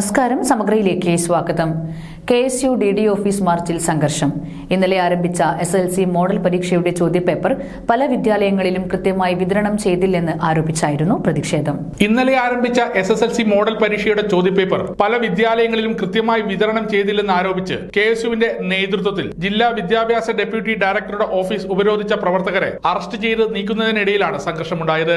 നമസ്കാരം സമഗ്രയിലേക്ക് സ്വാഗതം. K S U D D office മാർച്ചിൽ സംഘർഷം. ഇന്നലെ ആരംഭിച്ച എസ് എൽ സി മോഡൽ പരീക്ഷയുടെ ചോദ്യപേപ്പർ പല വിദ്യാലയങ്ങളിലും കൃത്യമായി വിതരണം ചെയ്തില്ലെന്ന് ആരോപിച്ചായിരുന്നു പ്രതിഷേധം. ഇന്നലെ ആരംഭിച്ച S S L C model പരീക്ഷയുടെ ചോദ്യപേപ്പർ പല വിദ്യാലയങ്ങളിലും കൃത്യമായി വിതരണം ചെയ്തില്ലെന്ന് ആരോപിച്ച് കെ എസ് യുവിന്റെ നേതൃത്വത്തിൽ ജില്ലാ വിദ്യാഭ്യാസ ഡെപ്യൂട്ടി ഡയറക്ടറുടെ ഓഫീസ് ഉപരോധിച്ച പ്രവർത്തകരെ അറസ്റ്റ് ചെയ്ത് നീക്കുന്നതിനിടയിലാണ് സംഘർഷമുണ്ടായത്.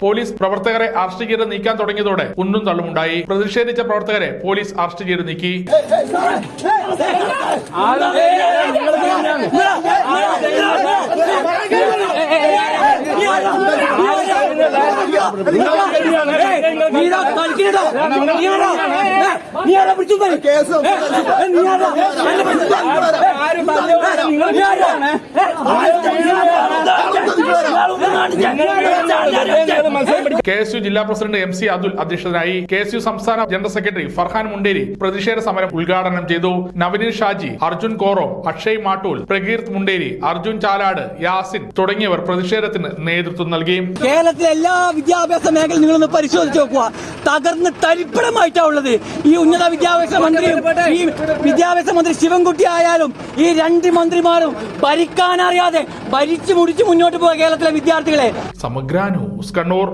പോലീസ് പ്രവർത്തകരെ അറസ്റ്റ് ചെയ്ത് നീക്കാൻ തുടങ്ങിയതോടെ കുന്നും തള്ളുമുണ്ടായി പ്രതിഷേധിച്ച പ്രവർത്തകരെ പോലീസ് അറസ്റ്റ് ചെയ്ത് നീക്കി കേസ് കെ എസ് യു ജില്ലാ പ്രസിഡന്റ് എം സി അതുൽ അധ്യക്ഷനായി കെ എസ് യു സംസ്ഥാന ജനറൽ സെക്രട്ടറി ഫർഹാൻ മുണ്ടേരി പ്രതിഷേധ സമരം ഉദ്ഘാടനം ചെയ്തു നവനീത് ഷാജി അർജുൻ കോറോ അക്ഷയ് മാട്ടൂൽ പ്രകീർത്ത് മുണ്ടേരി അർജുൻ ചാലാട് യാസിൻ തുടങ്ങിയവർ പ്രതിഷേധത്തിന് നേതൃത്വം നൽകി. കേരളത്തിലെ എല്ലാ വിദ്യാഭ്യാസ മേഖലയും നിങ്ങളൊന്ന് പരിശോധിച്ച് നോക്കുക. തകർന്ന് തരിപ്പണമായിട്ടാ ഉള്ളത്. ഈ ഉന്നത വിദ്യാഭ്യാസ മന്ത്രിയും ഈ വിദ്യാഭ്യാസ മന്ത്രി ശിവൻകുട്ടി ആയാലും ഈ രണ്ട് മന്ത്രിമാരും ഭരിക്കാനറിയാതെ ഭരിച്ചു മുടിച്ച് മുന്നോട്ട് പോയ കേരളത്തിലെ വിദ്യാർത്ഥികളെ. സമഗ്ര Oscar Nor